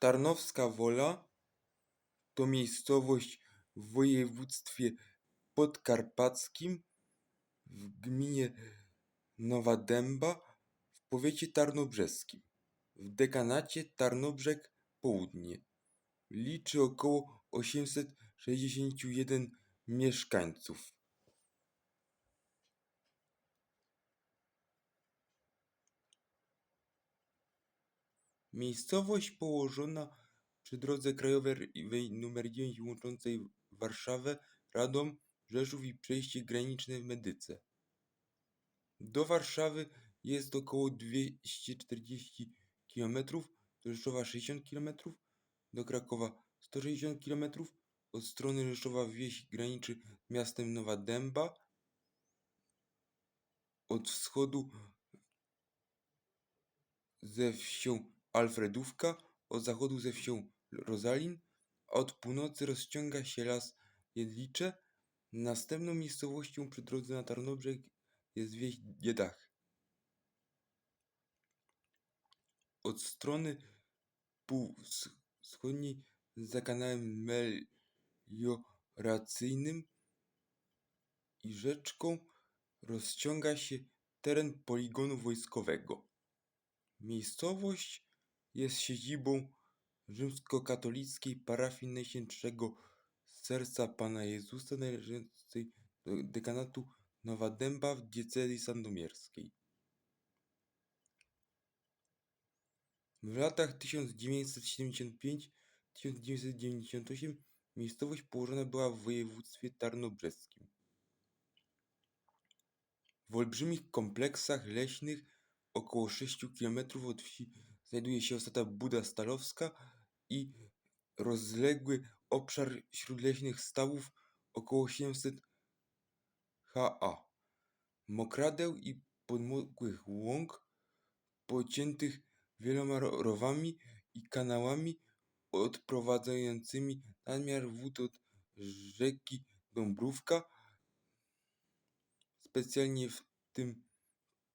Tarnowska Wola to miejscowość w województwie podkarpackim w gminie Nowa Dęba w powiecie tarnobrzeskim w dekanacie Tarnobrzeg Południe. Liczy około 861 mieszkańców. Miejscowość położona przy drodze krajowej nr 9 łączącej Warszawę, Radom, Rzeszów i przejście graniczne w Medyce. Do Warszawy jest około 240 km, do Rzeszowa 60 km, do Krakowa 160 km. Od strony Rzeszowa wieś graniczy z miastem Nowa Dęba. Od wschodu ze wsią Alfredówka, od zachodu ze wsią Rozalin, a od północy rozciąga się las Jedlicze. Następną miejscowością przy drodze na Tarnobrzeg jest wieś Diedachy. Od strony półwschodniej za kanałem melioracyjnym i rzeczką rozciąga się teren poligonu wojskowego. Miejscowość jest siedzibą rzymskokatolickiej parafii Najświętszego Serca Pana Jezusa należącej do dekanatu Nowa Dęba w diecezji sandomierskiej. W latach 1975-1998 miejscowość położona była w województwie tarnobrzeskim. W olbrzymich kompleksach leśnych około 6 km od wsi znajduje się osada Buda Stalowska i rozległy obszar śródleśnych stawów około 700 ha. Mokradeł i podmokłych łąk pociętych wieloma rowami i kanałami odprowadzającymi nadmiar wód od rzeki Dąbrówka, specjalnie w tym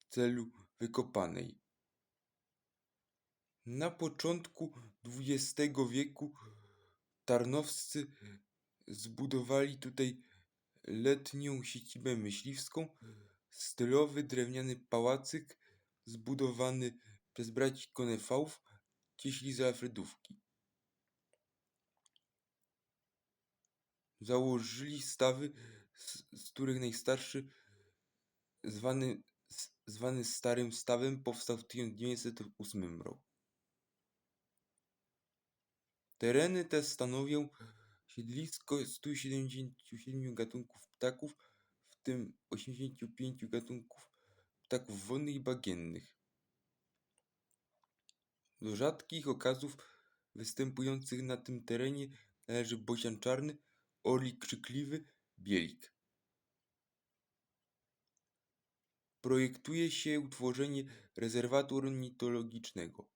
celu wykopanej. Na początku XX wieku Tarnowscy zbudowali tutaj letnią siedzibę myśliwską, stylowy drewniany pałacyk zbudowany przez braci Konefałów, cieśli z Alfredówki. Założyli stawy, z, z których najstarszy, zwany, zwany Starym Stawem, powstał w 1908 roku. Tereny te stanowią siedlisko 177 gatunków ptaków, w tym 85 gatunków ptaków wodnych i bagiennych. Do rzadkich okazów występujących na tym terenie należy bocian czarny, orlik krzykliwy, bielik. Projektuje się utworzenie rezerwatu ornitologicznego.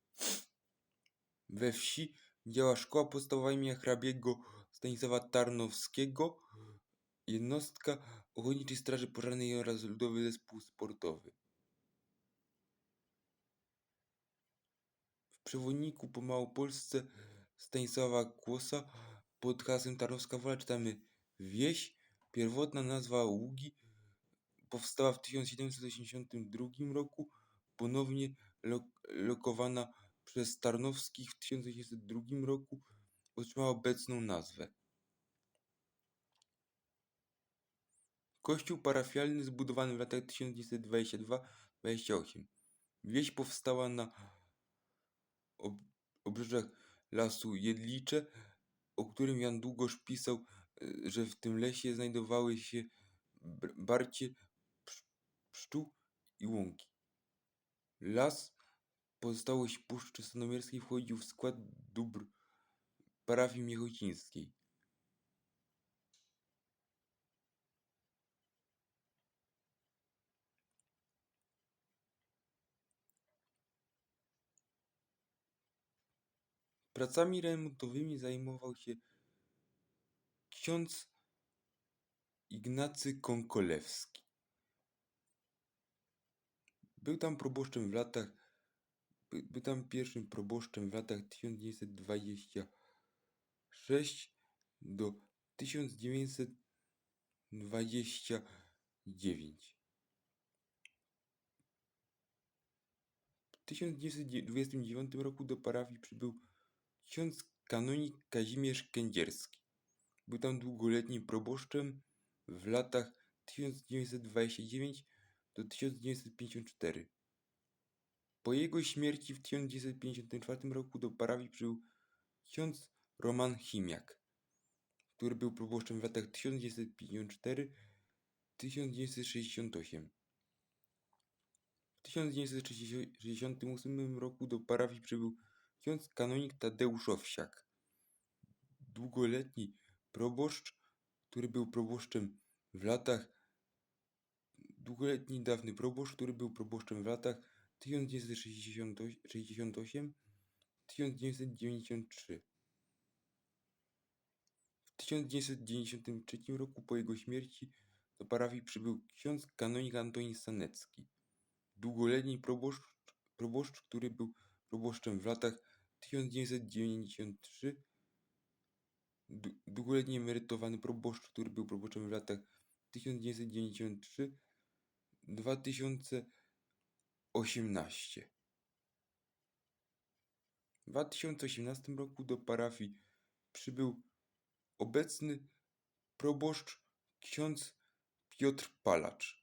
We wsi działa szkoła podstawowa imienia hrabiego Stanisława Tarnowskiego, jednostka Ochotniczej Straży Pożarnej oraz Ludowy Zespół Sportowy. W przewodniku po Małopolsce Stanisława Kłosa pod hasłem Tarnowska Wola czytamy Wieś, pierwotna nazwa Ługi, powstała w 1782 roku, ponownie lo lokowana przez Tarnowskich w 1902 roku, otrzymała obecną nazwę. Kościół parafialny zbudowany w latach 1922-28. Wieś powstała na ob obrzeżach lasu Jedlicze, o którym Jan Długosz pisał, że w tym lesie znajdowały się barcie pszczół i łąki. Las pozostałość Puszczy Sandomierskiej wchodził w skład dóbr parafii miechocińskiej. Pracami remontowymi zajmował się ksiądz Ignacy Konkolewski. Był tam proboszczem w latach by, by tam pierwszym proboszczem w latach 1926 do 1929. W 1929 roku do parafii przybył ksiądz kanonik Kazimierz Kędzierski. Był tam długoletnim proboszczem w latach 1929 do 1954. Po jego śmierci w 1954 roku do parafii przybył ksiądz Roman Chimiak, który był proboszczem w latach 1954-1968. W 1968 roku do parafii przybył ksiądz kanonik Tadeusz Owsiak, długoletni proboszcz, który był proboszczem w latach długoletni dawny proboszcz, który był proboszczem w latach 1968-1993. W 1993 roku po jego śmierci do parafii przybył ksiądz kanonik Antoni Sanecki, długoletni proboszcz, proboszcz, który był proboszczem w latach 1993 dłu- długoletni emerytowany proboszcz, który był proboszczem w latach 1993 2018. W 2018 roku do parafii przybył obecny proboszcz ksiądz Piotr Palacz,